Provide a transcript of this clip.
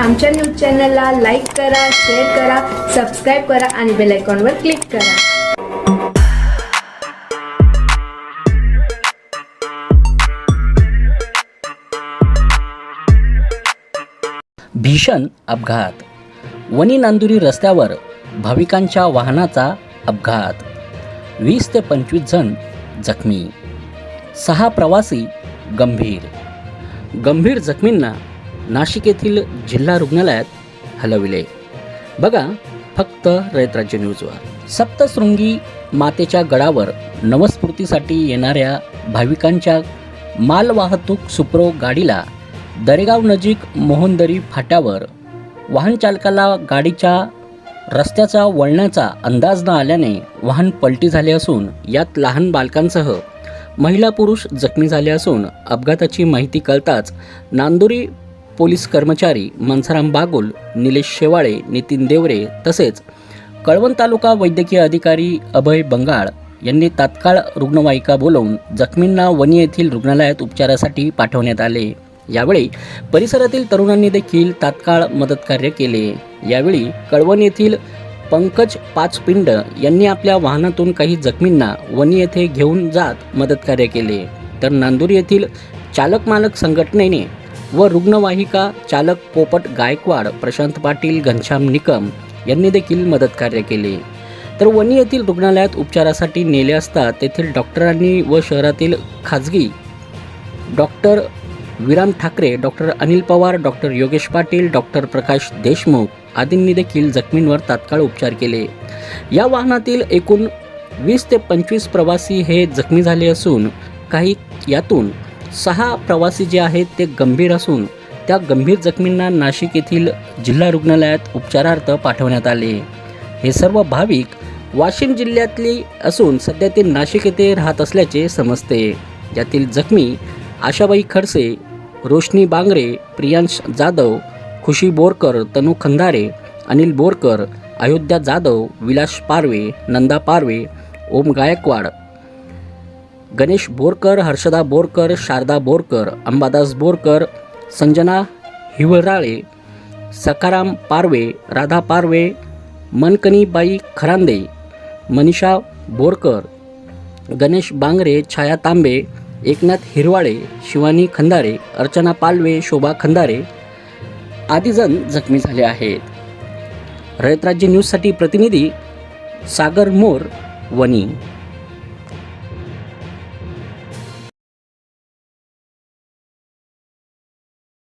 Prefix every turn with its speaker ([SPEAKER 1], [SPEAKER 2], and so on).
[SPEAKER 1] आमच्या न्यूज चॅनलला लाईक करा शेअर करा सबस्क्राईब करा आणि बेल आयकॉनवर क्लिक करा.
[SPEAKER 2] भीषण अपघात. वनी नांदुरी रस्त्यावर भाविकांच्या वाहनाचा अपघात. वीस ते पंचवीस जण जखमी. सहा प्रवासी गंभीर. गंभीर जखमींना नाशिक येथील जिल्हा रुग्णालयात हलविले. बघा फक्त रयतराज्य न्यूजवर. सप्तशृंगी मातेच्या गडावर नवस्फूर्तीसाठी येणाऱ्या भाविकांच्या मालवाहतूक सुप्रो गाडीला दरेगाव नजीक मोहनदरी फाट्यावर वाहनचालकाला गाडीच्या रस्त्याचा वळण्याचा अंदाज न आल्याने वाहन पलटी झाले असून यात लहान बालकांसह महिला पुरुष जखमी झाले असून अपघाताची माहिती कळताच नांदुरी पोलीस कर्मचारी मनसाराम बागुल निलेश शेवाळे नितीन देवरे तसेच कळवण तालुका वैद्यकीय अधिकारी अभय बंगाळ यांनी तात्काळ रुग्णवाहिका बोलवून जखमींना वणी येथील रुग्णालयात उपचारासाठी पाठवण्यात आले. यावेळी परिसरातील तरुणांनी देखील तात्काळ मदतकार्य केले. यावेळी कळवण येथील पंकज पाचपिंड यांनी आपल्या वाहनातून काही जखमींना वणी येथे घेऊन जात मदतकार्य केले. तर नांदूर येथील चालक मालक संघटनेने व रुग्णवाहिका चालक पोपट गायकवाड प्रशांत पाटील घनश्याम निकम यांनी देखील मदतकार्य केले. तर वणी येथील रुग्णालयात उपचारासाठी नेले असता तेथील डॉक्टरांनी व शहरातील खाजगी doctor Viram Thackeray doctor Anil Pawar doctor Yogesh Patil doctor Prakash Deshmukh आदींनी देखील जखमींवर तात्काळ उपचार केले. या वाहनातील एकूण वीस ते पंचवीस प्रवासी हे जखमी झाले असून काही यातून सहा प्रवासी जे आहेत ते गंभीर असून त्या गंभीर जखमींना नाशिक येथील जिल्हा रुग्णालयात उपचारार्थ पाठवण्यात आले. हे सर्व भाविक वाशिम जिल्ह्यातली असून सध्या ते नाशिक येथे राहत असल्याचे समजते. यातील जखमी आशाबाई खडसे रोशनी बांगरे प्रियांश जाधव खुशी बोरकर तनू खंदारे अनिल बोरकर अयोध्या जाधव विलास पारवे नंदा पारवे ओम गायकवाड गणेश बोरकर हर्षदा बोरकर शारदा बोरकर अंबादास बोरकर संजना हिवराळे सखाराम पारवे राधा पारवे मनकनीबाई खरांदे मनीषा बोरकर गणेश बांगरे छाया तांबे एकनाथ हिरवाळे शिवानी खंदारे अर्चना पालवे शोभा खंदारे आदीजण जखमी झाले आहेत. रयतराज्य न्यूजसाठी प्रतिनिधी सागर मोर वनी